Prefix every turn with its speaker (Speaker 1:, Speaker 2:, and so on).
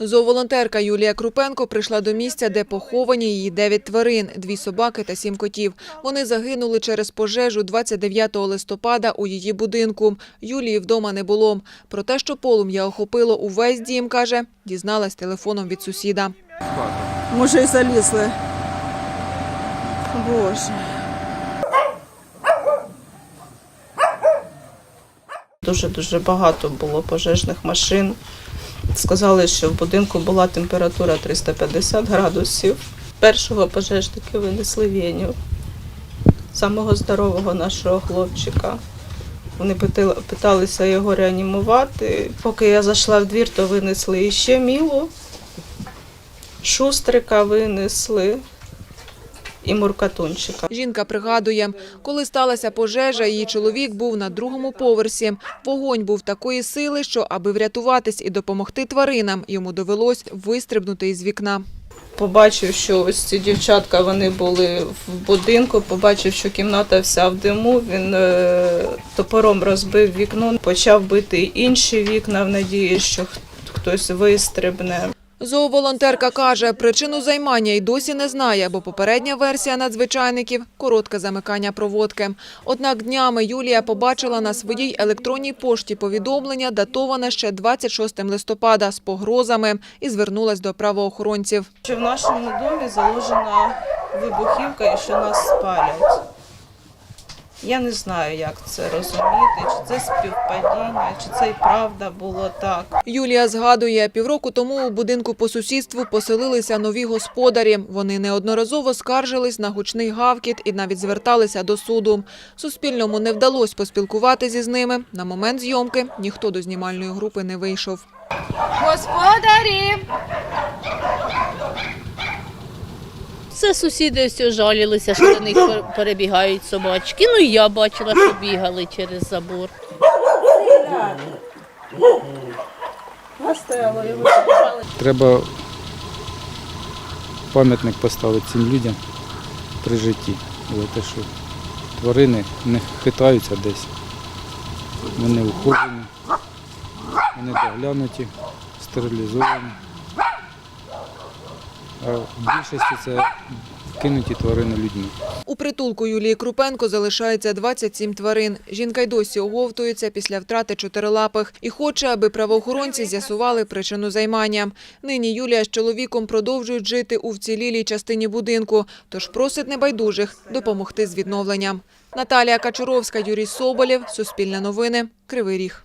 Speaker 1: Зооволонтерка Юлія Крупенко прийшла до місця, де поховані її дев'ять тварин, дві собаки та сім котів. Вони загинули через пожежу 29 листопада у її будинку. Юлії вдома не було. Про те, що полум'я охопило увесь дім, каже, дізналась телефоном від сусіда.
Speaker 2: Може, і залізли. Боже.
Speaker 3: Дуже-дуже багато було пожежних машин. Сказали, що в будинку була температура 350 градусів. Першого пожежники винесли Веню, самого здорового нашого хлопчика. Вони питалися його реанімувати. Поки я зайшла в двір, то винесли іще Мілу, шустрика винесли і муркатунчика.
Speaker 1: Жінка пригадує, коли сталася пожежа, її чоловік був на другому поверсі. Вогонь був такої сили, що аби врятуватись і допомогти тваринам, йому довелось вистрибнути із вікна.
Speaker 3: Побачив, що ось ці дівчатка вони були в будинку. Побачив, що кімната вся в диму. Він е, топором розбив вікно, почав бити інші вікна в надії, що хтось вистрибне.
Speaker 1: Зооволонтерка каже, причину займання й досі не знає, бо попередня версія надзвичайників – коротке замикання проводки. Однак днями Юлія побачила на своїй електронній пошті повідомлення, датоване ще 26 листопада, з погрозами і звернулась до правоохоронців.
Speaker 3: Що в нашому домі заложена вибухівка і що нас спалять. Я не знаю, як це розуміти, чи це співпадіння, чи це і правда було так.
Speaker 1: Юлія згадує, півроку тому у будинку по сусідству поселилися нові господарі. Вони неодноразово скаржились на гучний гавкіт і навіть зверталися до суду. Суспільному не вдалося поспілкуватися з ними. На момент зйомки ніхто до знімальної групи не вийшов.
Speaker 4: Господарі! Це сусіди ось жалілися, що до них перебігають собачки. Ну і я бачила, що бігали через забор.
Speaker 5: Треба пам'ятник поставити цим людям при житті. Те, що тварини не хитаються десь. Вони ухожені, вони доглянуті, стерилізовані. В більшості це кинуті тварини людьми.
Speaker 1: У притулку Юлії Крупенко залишається 27 тварин. Жінка й досі оговтується після втрати чотирилапих і хоче, аби правоохоронці з'ясували причину займання. Нині Юлія з чоловіком продовжують жити у вцілілій частині будинку, тож просить небайдужих допомогти з відновленням. Наталія Качуровська, Юрій Соболєв, Суспільне новини, Кривий Ріг.